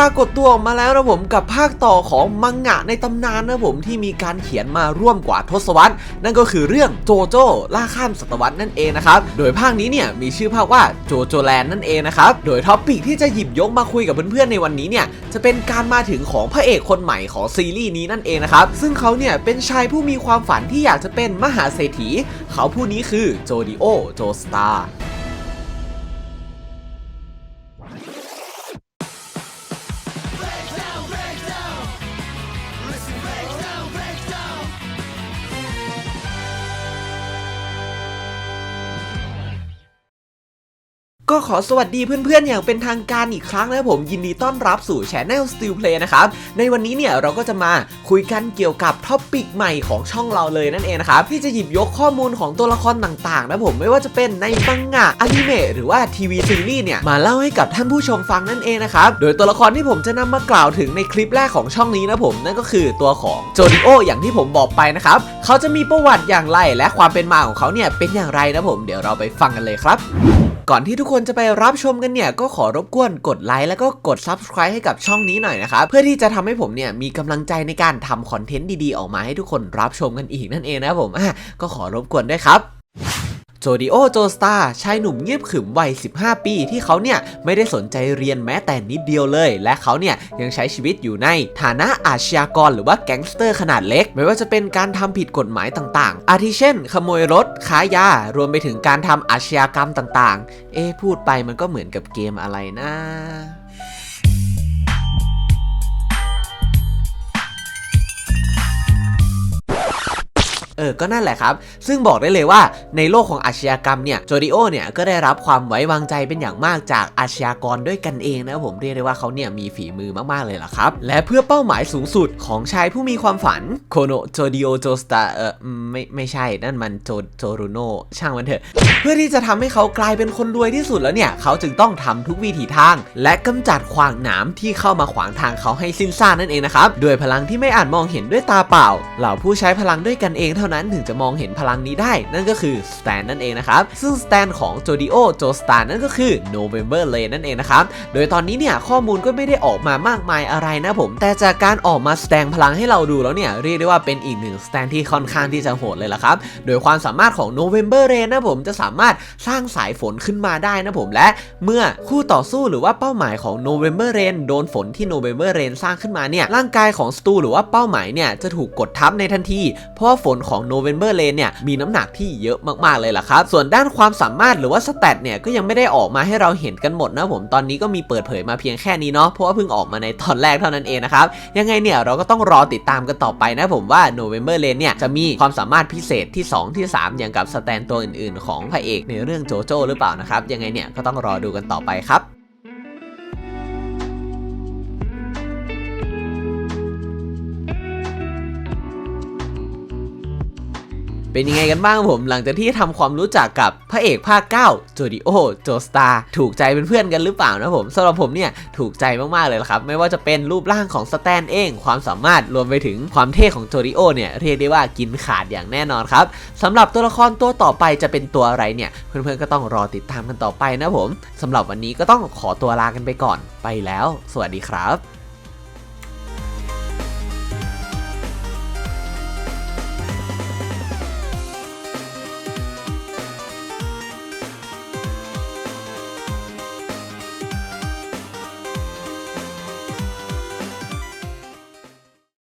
รากฏตัวออกมาแล้วนะผมกับภาคต่อของมังงะในตำนานนะผมที่มีการเขียนมาร่วมกว่าทศวรรษ นั่นก็คือเรื่องโจโจ้ล่าข้ามศตวรรษนั่นเองนะครับ โดยภาคนี้เนี่ยมีชื่อภาคว่าโจโจแลนด์นั่นเองนะครับ โดยท็อปิกที่จะหยิบยกมาคุยกับเพื่อนๆในวันนี้เนี่ยจะเป็นการมาถึงของพระเอกคนใหม่ของซีรีส์นี้นั่นเองนะครับ ซึ่งเขาเนี่ยเป็นชายผู้มีความฝันที่อยากจะเป็นมหาเศรษฐี เขาผู้นี้คือโจดิโอโจสตาร์ ก็ขอสวัสดีเพื่อนๆ อย่างเป็นทางการอีกครั้งนะครับผมยินดีต้อนรับสู่ช anel Still Play นะครับ ในวันนี้เนี่ยเราก็จะมาคุยกันเกี่ยวกับท็อปิกใหม่ของช่องเราเลยนั่นเองนะครับ ที่จะหยิบยกข้อมูลของตัวละครต่างๆ นะผมไม่ว่าจะเป็นในมังงะอนิเมะหรือว่าทีวีซีรีส์เนี่ย มาเล่าให้กับท่านผู้ชมฟังนั่นเองนะครับ โดยตัวละครที่ผมจะนำมากล่าวถึงในคลิปแรกของช่องนี้นะผมนั่นก็คือตัวของโจดิโออย่างที่ผมบอกไปนะครับเขาจะมีประวัติอย่างไรและความเป็นมาของเขาเนี่ยเป็นอย่างไรนะผมเดี๋ยวเราไปฟังกันเลยครับ ก่อนที่ทุกคนจะไปรับชมกันเนี่ยก็ขอรบกวนกดไลค์แล้วก็กด Subscribe ให้กับช่องนี้หน่อยนะครับเพื่อที่จะทำให้ผมเนี่ยมีกำลังใจในการทำคอนเทนต์ดีๆ ออกมาให้ทุกคนรับชมกันอีกนั่นเองนะครับผมก็ขอรบกวนด้วยครับ โจดิโอโจสตาร์ชายหนุ่มเงียบขึมวัย 15 ปี ที่เขาเนี่ยไม่ได้สนใจเรียนแม้แต่นิดเดียวเลย และเขาเนี่ยยังใช้ชีวิตอยู่ในฐานะอาชญากรหรือว่าแก๊งสเตอร์ขนาดเล็ก ไม่ว่าจะเป็นการทำผิดกฎหมายต่างๆ อาทิเช่น ขโมยรถค้ายา รวมไปถึงการทำอาชญากรรมต่างๆ เอ๊พูดไปมันก็เหมือนกับเกมอะไรนะ เออ ก็นั่นแหละครับ ซึ่งบอกได้เลยว่าในโลกของอาชญากรรมเนี่ย โจดิโอเนี่ยก็ได้รับความไว้วางใจเป็นอย่างมากจากอาชญากรด้วยกันเองนะครับผมเรียกได้ว่าเขาเนี่ยมีฝีมือมากๆเลยล่ะครับ และเพื่อเป้าหมายสูงสุดของชายผู้มีความฝันโคโนโจดิโอโจสตาเออไม่ไม่ใช่นั่นมันโจโจรุโนช่างมันเถอะ เพื่อที่จะทำให้เขากลายเป็นคนรวยที่สุดแล้วเนี่ยเขาจึงต้องทำทุกวิถีทาง และกำจัดขวางหนามที่เข้ามาขวางทางเขาให้สิ้นซากนั่นเองนะครับด้วยพลังที่ไม่อาจมองเห็นด้วยตาเปล่าเหล่าผู้ใช้พลังด้วยกันเองเท่าานั้นถึงจะมองเห็นพลังนี้ได้ นั่นก็คือสแตนนั่นเองนะครับ ซึ่งสแตนของโจดิโอโจสตานั่นก็คือ November Lane นั่นเองนะครับ โดยตอนนี้เนี่ยข้อมูลก็ไม่ได้ออกมามากมายอะไรนะผม แต่จากการออกมาแสดงพลังให้เราดูแล้วเนี่ยเรียกได้ว่าเป็นอีกหนึ่งสแตนที่ค่อนข้างที่จะโหดเลยละครับ โดยความสามารถของ November Rain นะผมจะสามารถสร้างสายฝนขึ้นมาได้นะผมและเมื่อคู่ต่อสู้หรือว่าเป้าหมายของ November Rain โดนฝนที่ November Rain สร้างขึ้นมาเนี่ยร่างกายของสตูหรือว่าเป้าหมายเนี่ยจะถูกกดทับในทันที เพราะว่าฝนของ November Rain เนี่ยมีน้ำหนักที่เยอะมากๆเลยล่ะครับ ส่วนด้านความสามารถหรือว่าสแตทเนี่ยก็ยังไม่ได้ออกมาให้เราเห็นกันหมดนะผมตอนนี้ก็มีเปิดเผยมาเพียงแค่นี้เนาะเพราะว่าเพิ่งออกมาในตอนแรกเท่านั้นเองนะครับยังไงเนี่ยเราก็ต้องรอติดตามกันต่อไปนะผมว่า November Rain เนี่ยจะมีความสามารถพิเศษที่ 2 ที่ 3 อย่างกับสแตนตัวอื่น ๆ ของพระเอกในเรื่องโจโจ้หรือเปล่านะครับยังไงเนี่ยก็ต้องรอดูกันต่อไปครับ เป็นยังไงกันบ้างผมหลังจากที่ทำความรู้จักกับพระเอกภาค9โจดิโอโจสตาร์ถูกใจเป็นเพื่อนกันหรือเปล่านะผมสำหรับผมเนี่ยถูกใจมากๆเลยครับไม่ว่าจะเป็นรูปร่างของสแตนเองความสามารถรวมไปถึงความเท่ของโจดิโอเนี่ยเรียกได้ว่ากินขาดอย่างแน่นอนครับสำหรับตัวละครตัวต่อไปจะเป็นตัวอะไรเนี่ย เพื่อนๆก็ต้องรอติดตามกันต่อไปนะผมสำหรับวันนี้ก็ต้องขอตัวลากันไปก่อนไปแล้ว สวัสดีครับ